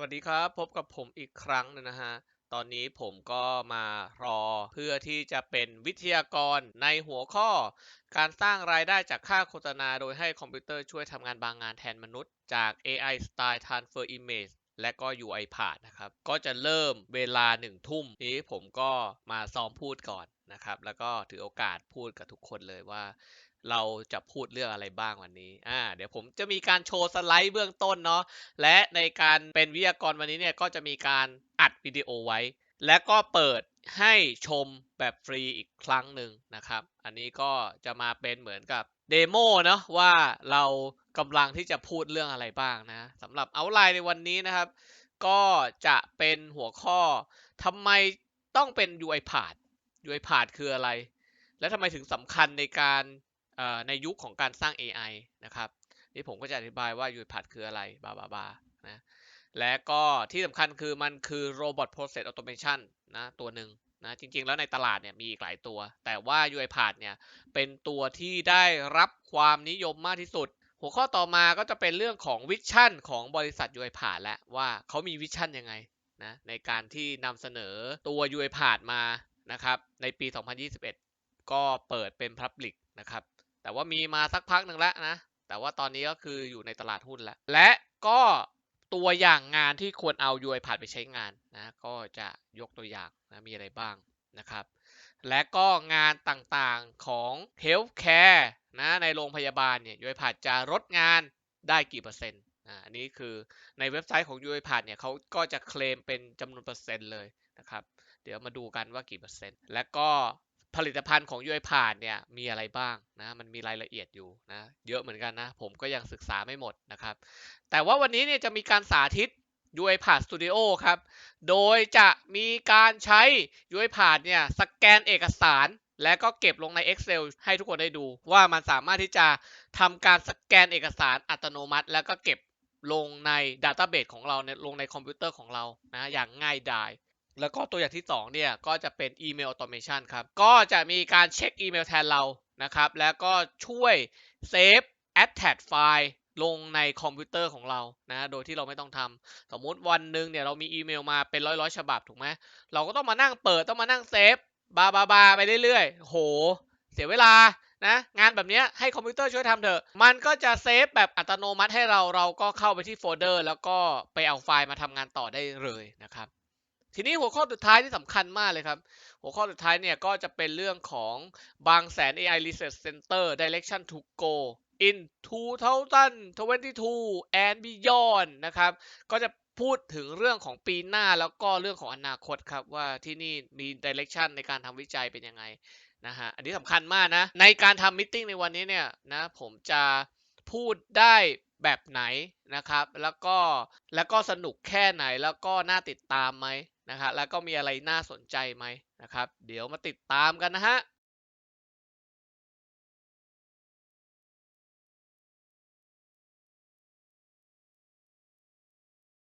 วัสดีครับ พบกับผมอีกครั้งนึงนะฮะ ตอนนี้ผมก็มารอเพื่อที่จะเป็นวิทยากรในหัวข้อ การสร้างรายได้จากค่าโฆษณา โดยให้คอมพิวเตอร์ช่วยทำงานบางงานแทนมนุษย์จาก AI Style Transfer Image และก็ UiPath นะครับ ก็จะเริ่มเวลาหนึ่งทุ่มนี้ผมก็มาซ้อมพูดก่อนนะครับ แล้วก็ถือโอกาสพูดกับทุกคนเลยว่า เราจะพูดเรื่องอะไรบ้างวันนี้ อ่า เดี๋ยวผมจะมีการโชว์สไลด์เบื้องต้นเนาะ และในการเป็นวิทยากรวันนี้เนี่ยก็จะมีการอัดวิดีโอไว้ และก็เปิดให้ชมแบบฟรีอีกครั้งหนึ่งนะครับ อันนี้ก็จะมาเป็นเหมือนกับ เดโมเนาะว่าเรากำลังที่จะพูดเรื่องอะไรบ้างนะสำหรับเอาไลน์ในวันนี้นะครับ ก็จะเป็นหัวข้อทำไมต้องเป็น UiPath UiPath คืออะไร และทำไมถึงสำคัญในการในยุคของการสร้าง AI นะครับนี่ผมก็จะอธิบายว่า UiPath คืออะไรบาบาบานะและก็ที่สำคัญคือมันคือ Robot Process Automation นะตัวหนึ่ง นะจริงๆ แล้วในตลาดเนี่ยมีอีกหลายตัว แต่ว่า UiPath เนี่ยเป็นตัวที่ได้รับความนิยมมากที่สุด หัวข้อต่อมาก็จะเป็นเรื่องของวิชั่นของบริษัท UiPath และว่าเขามีวิชั่นยังไงนะในการที่นำเสนอตัว UiPath มานะครับในปี 2021 ก็เปิดเป็น Public นะครับแต่ว่ามีมาสักพักหนึ่งแล้วนะแต่ว่าตอนนี้ก็คืออยู่ในตลาดหุ้นแล้วและก็ ตัวอย่างงานที่ควรเอา UiPath ไปใช้งานนะก็จะยกตัวอย่างนะมีอะไรบ้างนะครับ และก็งานต่างๆของ Healthcare นะในโรงพยาบาลเนี่ย UiPath จะลดงานได้กี่เปอร์เซ็นต์อันนี้คือในเว็บไซต์ของ UiPath เนี่ยเขาก็จะเคลมเป็นจำนวนเปอร์เซ็นต์เลยนะครับ เดี๋ยวมาดูกันว่ากี่เปอร์เซ็นต์ และก็ ผลิตภัณฑ์ของ UiPath เนี่ยมีอะไรบ้างนะมันมีรายละเอียดอยู่นะเยอะเหมือนกันนะ ผมก็ยังศึกษาไม่หมดนะครับ แต่ว่าวันนี้เนี่ยจะมีการสาธิต UiPath Studio ครับ โดยจะมีการใช้ UiPath เนี่ยสแกนเอกสาร และก็เก็บลงใน Excel ให้ทุกคนได้ดู ว่ามันสามารถที่จะทำการสแกนเอกสารอัตโนมัติ แล้วก็เก็บลงใน Database ของเราเนี่ยลงในคอมพิวเตอร์ของเรานะอย่างง่ายดาย แล้วก็ตัวอย่างที่ 2 เนี่ย ก็จะเป็นอีเมลออโตเมชันครับ ก็จะมีการเช็คอีเมลแทนเรานะครับ แล้วก็ช่วยเซฟ attach ไฟล์ลงในคอมพิวเตอร์ของเรานะโดยที่เราไม่ต้องทำสมมุติวันหนึ่งเนี่ยเรามีอีเมลมาเป็นร้อยร้อยฉบับถูกไหมเราก็ต้องมานั่งเปิดต้องมานั่งเซฟบาบาบาไปเรื่อยๆ โห เสียเวลานะงานแบบนี้ให้คอมพิวเตอร์ช่วยทำเถอะ มันก็จะเซฟแบบอัตโนมัติให้เราเราก็เข้าไปที่โฟลเดอร์ แล้วก็ไปเอาไฟล์มาทำงานต่อได้เลยนะครับ ทีนี้หัวข้อสุดท้ายที่สำคัญมากเลยครับ หัวข้อสุดท้ายเนี่ยก็จะเป็นเรื่องของบางแสน AI Research Center Direction to Go in 2022 and beyond นะครับ ก็จะพูดถึงเรื่องของปีหน้าแล้วก็เรื่องของอนาคตครับ ว่าที่นี่มี direction ในการทำวิจัยเป็นยังไงนะฮะ อันนี้สำคัญมากนะ ในการทำมิ팅ในวันนี้เนี่ยนะผมจะพูดได้ แบบไหนนะครับ แล้วก็แล้วก็สนุกแค่ไหนแล้วก็น่าติดตามไหมนะครับแล้วก็มีอะไรน่าสนใจไหมนะครับ เดี๋ยวมาติดตามกันนะฮะ